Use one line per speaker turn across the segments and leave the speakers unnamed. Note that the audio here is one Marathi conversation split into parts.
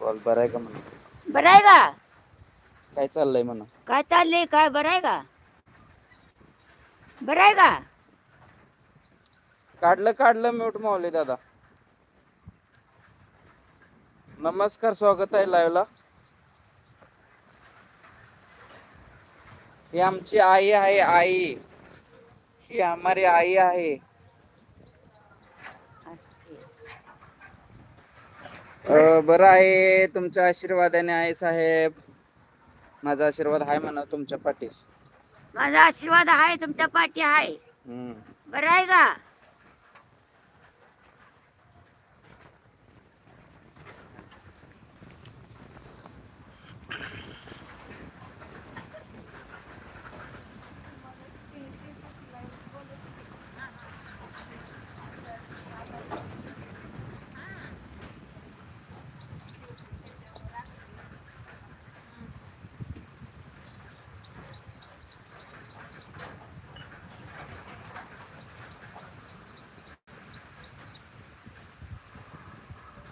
बोल बरं आहे का म्हणा?
बरं आहे का?
काय चाललंय म्हणा?
काय चाललंय? काय बरं आहे का? बरं आहे का?
काढलं काढलं म्यूट मावले दादा. नमस्कार स्वागत आहे live ला. ही आमची आई आहे आई. ही हमारी आई आहे. बरं आहे. तुमच्या आशीर्वादाने आहे साहेब. माझा आशीर्वाद आहे म्हणा तुमच्या पाठीस
माझा आशीर्वाद आहे तुमच्या पाठी आहे.
हम्म.
बरं आहे का?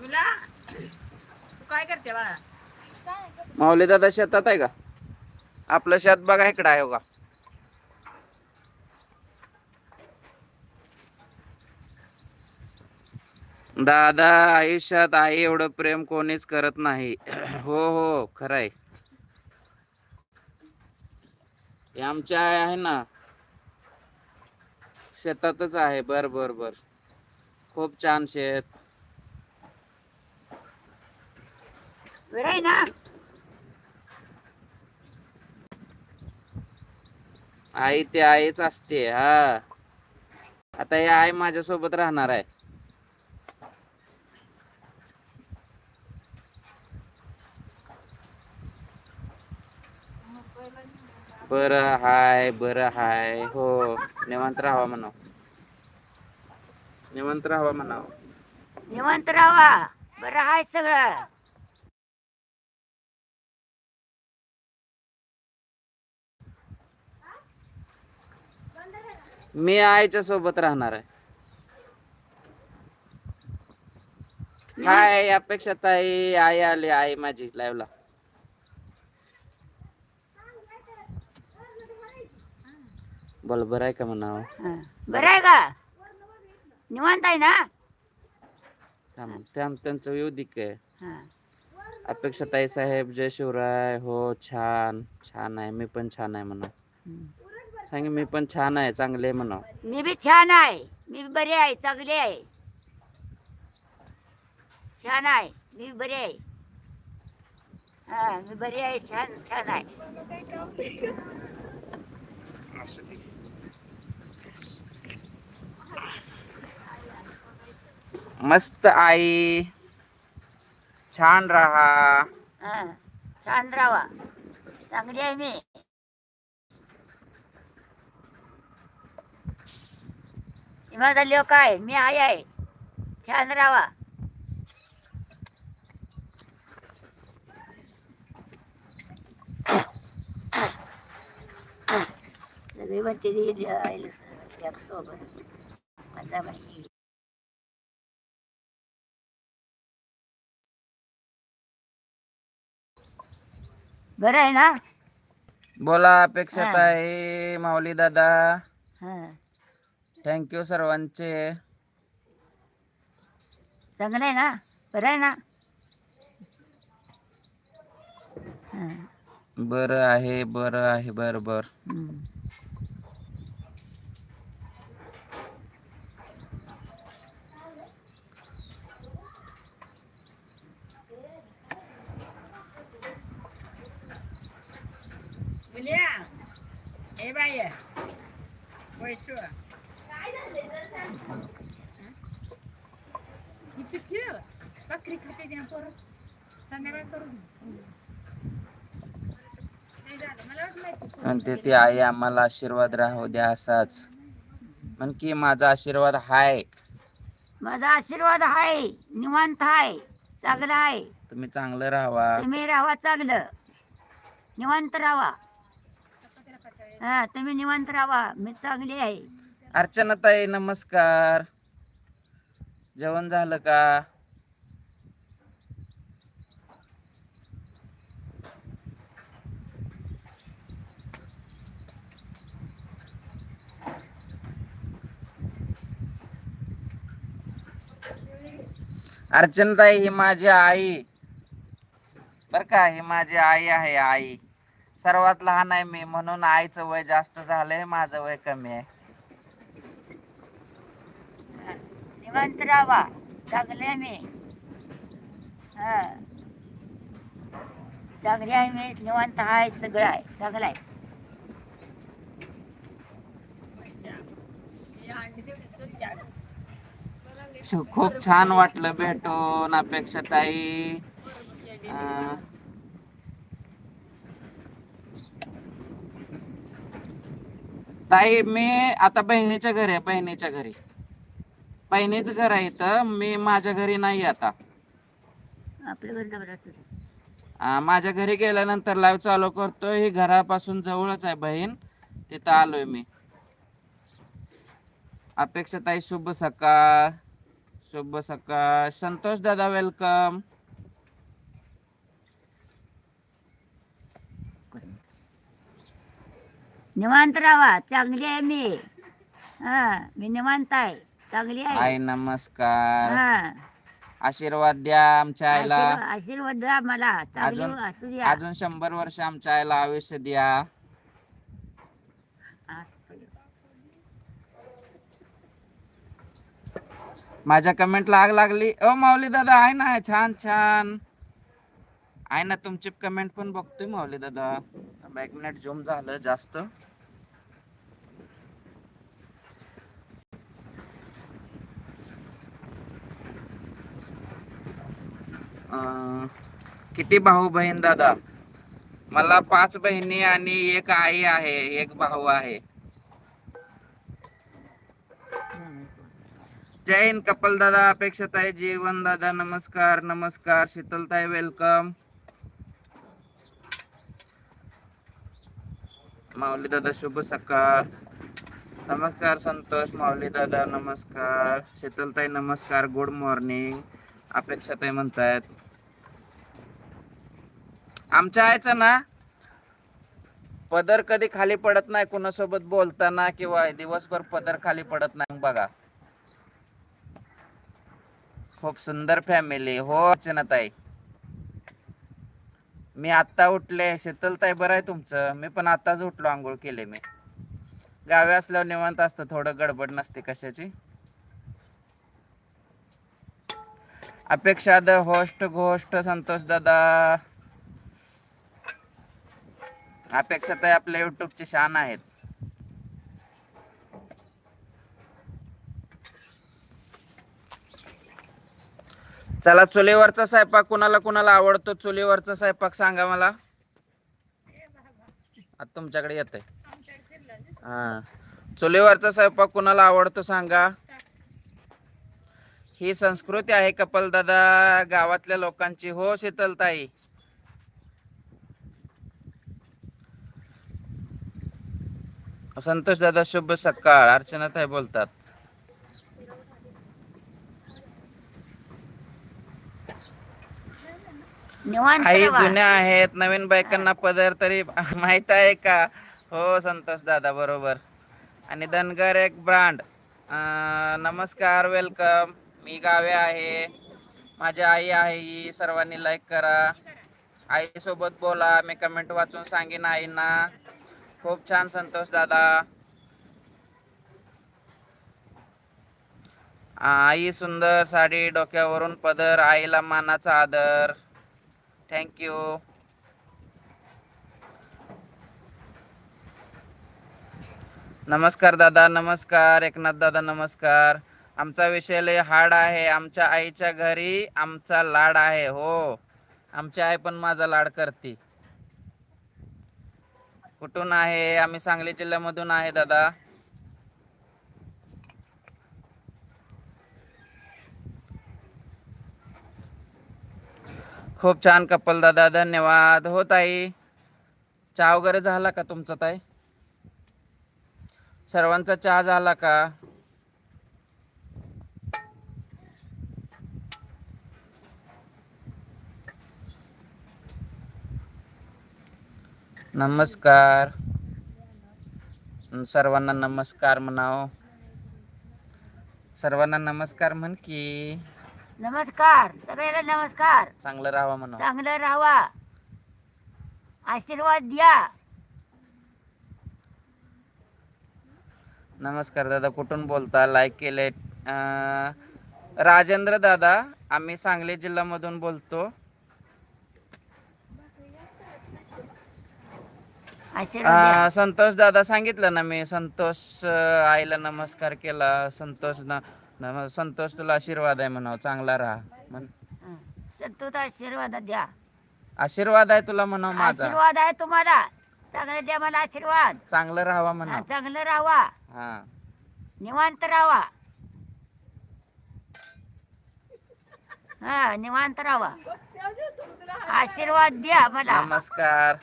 तू काय करते बाळा?
माऊली दादा शेतात आहे का? आपलं शेत बघा इकडं आहे का दादा आयुष्यात आई एवढं प्रेम कोणीच करत नाही. हो हो खरंय. आहे आमच्या आई आहे ना शेतातच आहे. बर बर बर. खूप छान शेत. आई ते आईच असते हा. आता हे आई माझ्यासोबत राहणार आहे. बरं हाय बरं हाय. हो निवांत राहावा म्हणाव. निवांत राहावा म्हणाव.
निवांत राहा बरं आहे सगळं.
मी आईच्या सोबत राहणार आहे हाय अपेक्षा ताई आई आली आई माझी लाईव्हला बोल बरं आहे का म्हणाव
हं. बरं आहे का निवांत आहे ना
थांब थांब त्यांचं येऊ दे काय
हं.
अपेक्षा ताई साहेब जय शिवराय हो छान छान आहे मी पण छान आहे म्हणा. सांग मी पण छान आहे चांगले म्हणा
मी बी छान आहे. मी बी बरी आहे चांगली आहे. छान आहे मी बी बरी आहे. हा मी बरी आहे छान छान आहे.
मस्त आई. छान राहा.
हा छान राहा. चांगली आहे मी. ही माझा लोक आहे मी आई आहे छान राहा सगळी म्हणते ती आईला स- एक सोबत माझा बाई बरं आहे ना
बोला अपेक्षा
हा.
ताई माऊली दादा
हा
थँक्यू सर्वांचे.
चांगलं आहे ना? बरं आहे ना?
बरं आहे बरं आहे बरं बर
हम्म.
मुलिया ए बाई पैसे किती बकरी खाते द्या परत संध्याकाळ करून नाही झालं मला वाटलं माहिती
म्हणते ती आई आम्हाला आशीर्वाद राहू द्या असाच. म्हण की माझा आशीर्वाद हाय.
माझा आशीर्वाद आहे निवांत आहे चांगला आहे
तुम्ही चांगलं राहावा.
तुम्ही राहा चांगलं निवांत राहा हा तुम्ही निवांत राहा मी चांगली आहे.
अर्चना ताई नमस्कार. जेवण झालं का? अर्चनताई ही माझी आई. बर का ही माझी आई आहे आई. सर्वात लहान आहे मी म्हणून आईचं वय जास्त झालंय माझं वय कमी आहे.
निवांत राहावा चांगले मी. हा. चांगली आहे मी निवांत आहे सगळं आहे चांगलं आहे.
खूप छान वाटलं भेटून अपेक्षा ताई. ताई मी आता बहिणीच्या घरी आहे बहिणीच्या घरी. बहिणीचं घर आहे इथं मी माझ्या घरी नाही आता. माझ्या घरी गेल्यानंतर लाईव्ह चालू करतोय ही घरापासून जवळच आहे बहीण तिथं आलोय मी. अपेक्षा ताई शुभ सकाळ. शुभ सकाळ. संतोष दादा वेलकम
निवांत राहावा चांगली आहे मी. हा मी निवांत आहे चांगली आहे.
आई नमस्कार.
हा.
आशीर्वाद द्या आमच्या आईला.
आशीर्वाद आशीर्वाद द्या मला चांगली
अजून-
असू द्या.
अजून शंभर वर्ष आमच्या आईला आयुष्य द्या
असू द्या.
माझ्या कमेंटला आग लागली. ओ माऊली दादा आहे ना? छान छान. आहे ना तुमची कमेंट पण बघतोय माऊली दादा. एक मिनिट झूम झालं जास्त. किती भाऊ बहीण दादा? मला पाच बहिणी आणि एक आई आहे एक भाऊ आहे. जय हिंद कपल दादा. अपेक्षाताई जीवन दादा नमस्कार नमस्कार. शीतलताई वेलकम माऊली दादा शुभ सकाळ. नमस्कार संतोष माऊली दादा नमस्कार. शीतलताई नमस्कार गुड मॉर्निंग अपेक्षाताई म्हणतायत. आमच्या आईचं ना पदर कधी खाली पडत नाही कुणासोबत बोलताना किंवा दिवसभर पदर खाली पडत नाही बघा. खूप सुंदर फॅमिली हो अर्चनाताई मी आत्ता उठले. शीतलताई बरं आहे तुमचं? मी पण आत्ताच उठलो आंघोळ केले मी. गावी असल्यावर निवांत असतं थोडं गडबड नसते कशाची. अपेक्षा द होस्ट घोस्ट संतोष दादा. अपेक्षा ताई आपल्या युट्यूबचे शान आहेत. चला चुलीवरचा स्वयंपाक कुणाला कुणाला आवडतो? चुलीवरचा स्वयंपाक सांगा मला. आता तुमच्याकडे येत हा. चुलीवरचा स्वयंपाक कुणाला आवडतो सांगा. ही संस्कृती आहे कपल दादा गावातल्या लोकांची. हो शीतलताई. संतोष दादा शुभ सकाळ. अर्चनाताई बोलतात.
राहावा
जुन्या आहेत नवीन बायकांना पदर तरी माहीत आहे का? हो संतोष दादा बरोबर. आणि धनगर एक ब्रांड. नमस्कार वेलकम. मी गावे आहे. माझी आई आहे ही सर्वांनी लाईक करा. आई सोबत बोला मी कमेंट वाचून सांगेन आईंना. खूप छान संतोष दादा. आई सुंदर साडी डोक्यावरून पदर आईला मानाचा आदर. थँक्यू नमस्कार दादा नमस्कार. एकनाथ दादा नमस्कार. आमचा विषय लय हार्ड आहे. आमच्या आईच्या घरी आमचा लाड आहे हो. आमची आई पण माझा लाड करते. कुठून आहे? आम्ही सांगली जिल्ह्यामधून आहे दादा. खूप छान कपल दादा धन्यवाद. हो ताई. चहा वगैरे झाला का तुमचा ताई? सर्वांचा चहा झाला का? नमस्कार. सर्वांना नमस्कार म्हणाव. सर्वांना नमस्कार म्हण की.
नमस्कार सगळ्याला नमस्कार.
चांगलं राहावं म्हणा
चांगलं राहा आशीर्वाद द्या.
नमस्कार दादा कुठून बोलता? लाईक केले. राजेंद्र दादा आम्ही सांगली जिल्ह्यामधून बोलतो.
आशीर्वाद द्या.
अं, संतोष दादा सांगितलं ना मी. संतोष अं, आईला नमस्कार केला. संतोष ना नम- संतोष तुला आशीर्वाद आहे म्हणावं चांगला राहा. म्हण
हं. संतोष आशीर्वाद द्या.
आशीर्वाद आहे तुला म्हणावं माझा.
आशीर्वाद आहे तुम्हाला. चांगलं द्या मला आशीर्वाद.
चांगलं राहावा
हा,
म्हणा
चांगलं राहा
हा.
निवांत राहा हा निवांत राहा आशीर्वाद द्या मला.
नमस्कार.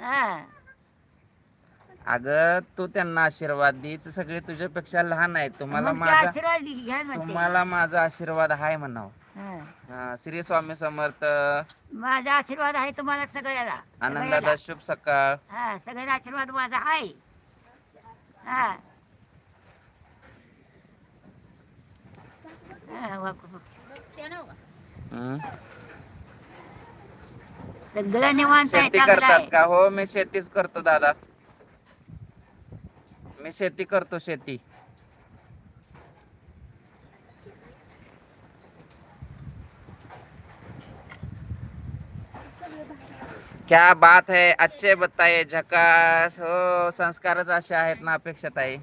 हा.
अगं तू त्यांना आशीर्वाद दे. ते सगळे तुझ्यापेक्षा लहान आहेत. तुम्हाला
मग ते
माझा
आशीर्वाद घ्या म्हणते
तुम्हाला माझा आशीर्वाद आहे म्हणावं.
हा.
श्री स्वामी समर्थ.
माझा आशीर्वाद आहे तुम्हाला सगळ्याला.
आनंदादा
सगळ्याला.
शुभ सकाळ.
हा सगळ्याला आशीर्वाद माझा आहे. हा. हा.
हं?
सगळं निवांत आहे
शेती
चांगलं
करतात
आहे.
का? हो मी शेतीच करतो दादा. मी शेती करतो शेती. क्या बात है अच्छे बताये झकास. हो संस्कारच असे आहेत ना अपेक्षात आहे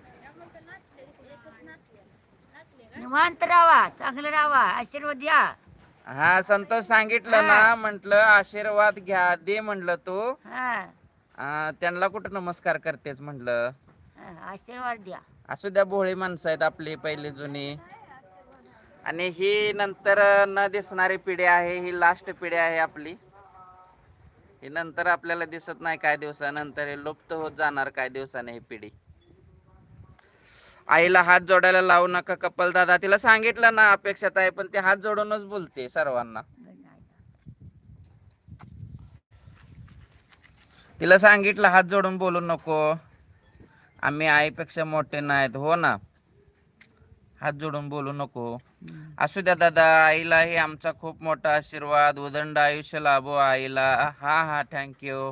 निवांत राहा चांगलं राहा आशीर्वाद द्या.
हा संतोष सांगितलं ना म्हंटल आशीर्वाद घ्या दे म्हंटल तू.
हा.
आ, त्यांना कुठं नमस्कार करतेस म्हटलं?
आशीर्वाद द्या.
असू द्या भोळी माणसं आहेत आपली पहिली जुनी. आणि ही नंतर न दिसणारी पिढी आहे ही लास्ट पिढी आहे आपली. ही नंतर आपल्याला दिसत नाही काय दिवसानंतर हे लुप्त होत जाणार काय दिवसाने ही पिढी. आईला हात जोडायला लावू नका कपल दादा तिला सांगितलं ना अपेक्षात आहे पण ते हात जोडूनच बोलते सर्वांना. तिला सांगितलं हात जोडून बोलू नको. आम्ही आईपेक्षा मोठे नाहीत हो ना? हात जोडून बोलू नको. असू द्या दादा आईलाही आमचा खूप मोठा आशीर्वाद. उदंड आयुष्य लाभो आईला. हा हा थँक्यू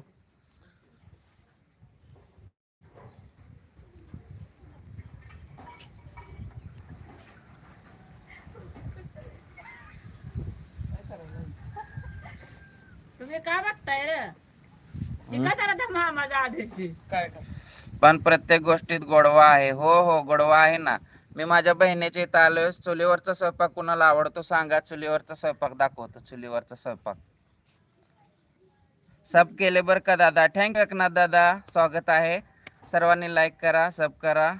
तुम्ही का बघताय? रे? शिका जरा त्या मामाच्या आधीची
पण प्रत्येक गोष्टीत गोडवा आहे. हो हो गोडवा आहे ना. मी माझ्या बहिणीच्या इथं आलोय. चुलीवरचा स्वयंपाक कुणाला आवडतो सांगा. चुलीवरचा स्वयंपाक दाखवतो. चुलीवरचा स्वयंपाक. सब केले बर का दादा? थँक्यू एकनाथ दादा. स्वागत आहे. सर्वांनी लाईक करा सब करा.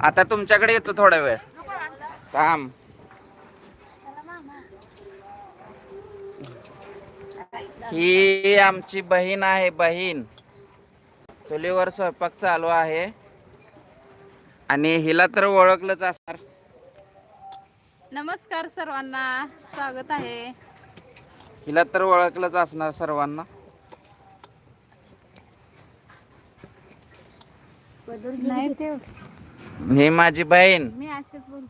आता तुमच्याकडे येतो थोडा वेळ. थांब. ही आमची बहीण आहे बहीण. चुलीवर स्वयंपाक चालू आहे. आणि हिला तर ओळखलंच असणार.
नमस्कार सर्वांना स्वागत आहे.
हिला तर ओळखलंच असणार सर्वांना.
नाही ते
ही माझी बहीण.
मी असेच बोल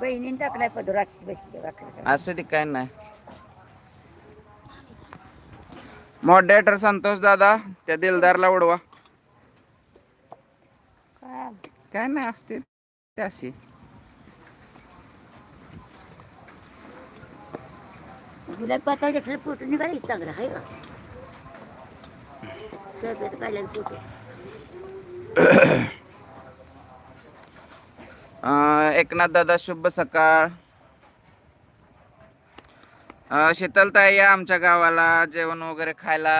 बहिणीने टाकलाय पदराक्षी बसली वाकडं.
असं ते काय नाही मॉडरेटर संतोष दादा त्या दिलदारला उडवा.
काय?
काय नाही असते ते अशी.
गुलाब पातळ देखील फोटो निघाला चांगला आहे का? फोटो.
एकनाथ दादा शुभ सकाळ. शीतलताई या आमच्या गावाला जेवण वगैरे खायला.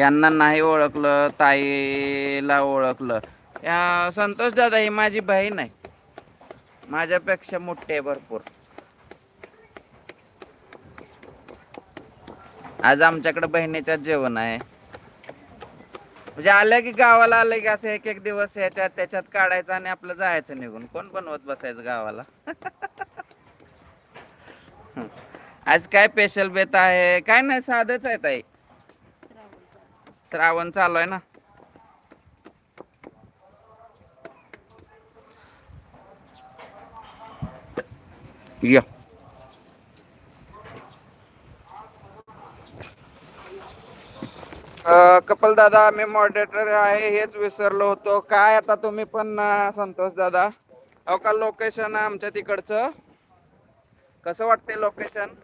यांना नाही ओळखलं ताईला ओळखलं. या संतोष दादा ही माझी बहीण आहे. माझ्यापेक्षा मोठे आहे भरपूर. आज आमच्याकडे बहिणीच्यात जेवण आहे. म्हणजे आलं की गावाला आलं की असं एक एक दिवस ह्याच्यात त्याच्यात काढायचं आणि आपलं जायचं निघून. कोण बनवत बसायचं गावाला? आज काय स्पेशल बेत आहे? काय नाही साधच आहे ताई. श्रावण चालू आहे ना. या. कपल दादा मी मॉडरेटर आहे हेच विसरलो होतो. काय आता तुम्ही पण संतोष दादा? अहो का लोकेशन आमच्या तिकडचं. कसं वाटते लोकेशन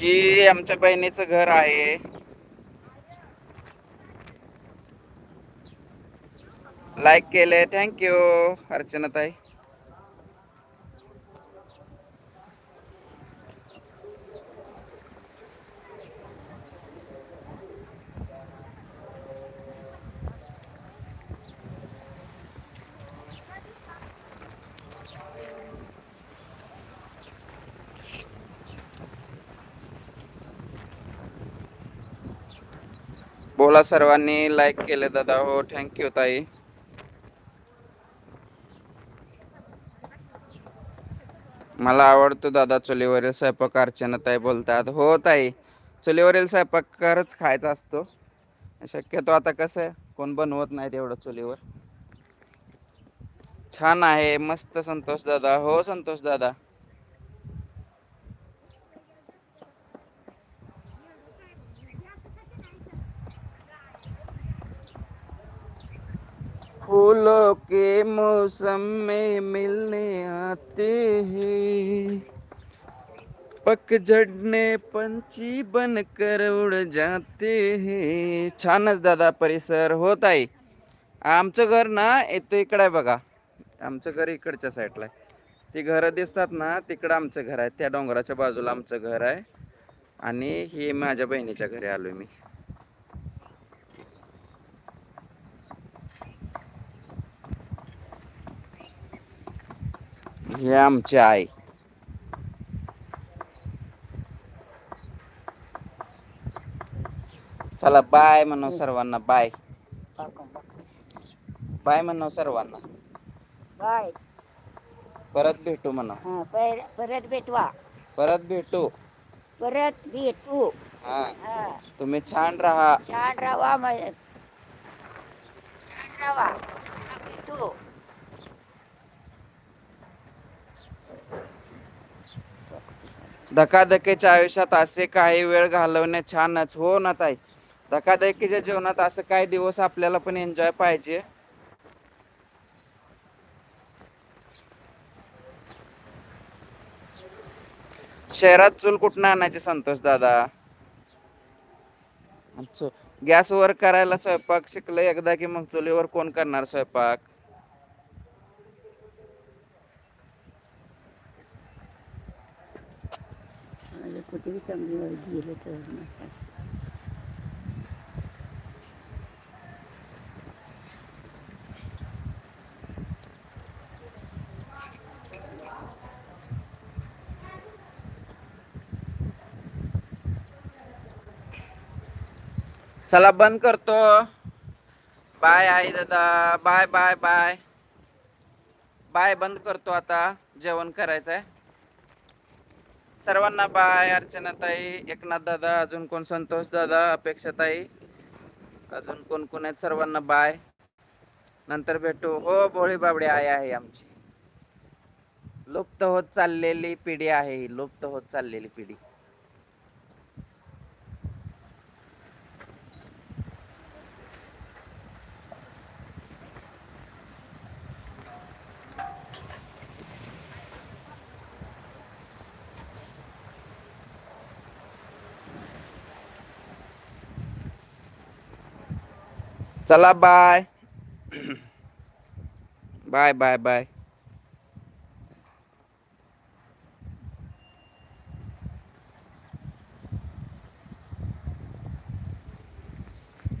ही आमच्या बहिणीचं घर आहे. लाईक केले थँक्यू अर्चनाताई. बोला सर्वांनी लाईक केले दादा. हो थँक्यू ताई. मला आवडतो दादा चुलीवरील स्वयंपाक अर्चना ताई बोलतात. हो ताई चुलीवरील स्वयंपाकच खायचा असतो. शक्यतो आता कसं आहे कोण बनवत नाही तेवढं चुलीवर. छान आहे मस्त संतोष दादा. हो संतोष दादा. के मौसम में मिलने आते हैं। पकझड़ने पंछी बनकर उड़ जाते हैं। छानच दादा परिसर होत आहे आमचं घर ना येतो इकडं आहे बघा. आमचं घर इकडच्या साईडला आहे. ती घरं दिसतात ना तिकडं आमचं घर आहे. त्या डोंगराच्या बाजूला आमचं घर आहे. आणि हे माझ्या बहिणीच्या घरी आलो मी. हे आमचे आई. चला बाय म्हणू सर्वांना बाय बाय म्हणू सर्वांना.
बाय
परत भेटू म्हणा
हा, पर- परत भेटवा.
परत भेटू.
परत भेटू.
हा.
हा,
तुम्ही छान राहा.
छान राहा मग छान राहा. भेटू.
धकाधकीच्या आयुष्यात असे काही वेळ घालवणे छानच. हो ना ताई? धकाधकीच्या जीवनात असं काही दिवस आपल्याला पण एन्जॉय पाहिजे. शहरात चूल कुठनं आणायची संतोष दादा? गॅसवर करायला स्वयंपाक शिकलं एकदा की मग चुलीवर कोण करणार स्वयंपाक
माझं कुठेही चांगली वाईट गेलं तर माणसाचं.
चला बंद करतो. बाय आई दादा. Bye bye bye. बाय बंद करतो आता. जेवण करायचंय. सर्वांना बाय अर्चनाताई एकनाथ दादा अजून कोण? संतोष दादा अपेक्षाताई अजून कोण कोण आहेत? सर्वांना बाय. नंतर भेटू. हो भोळी बाबडी आई आहे आमची. लुप्त होत चाललेली पिढी आहे ही. लुप्त होत चाललेली पिढी. चला बाय बाय बाय बाय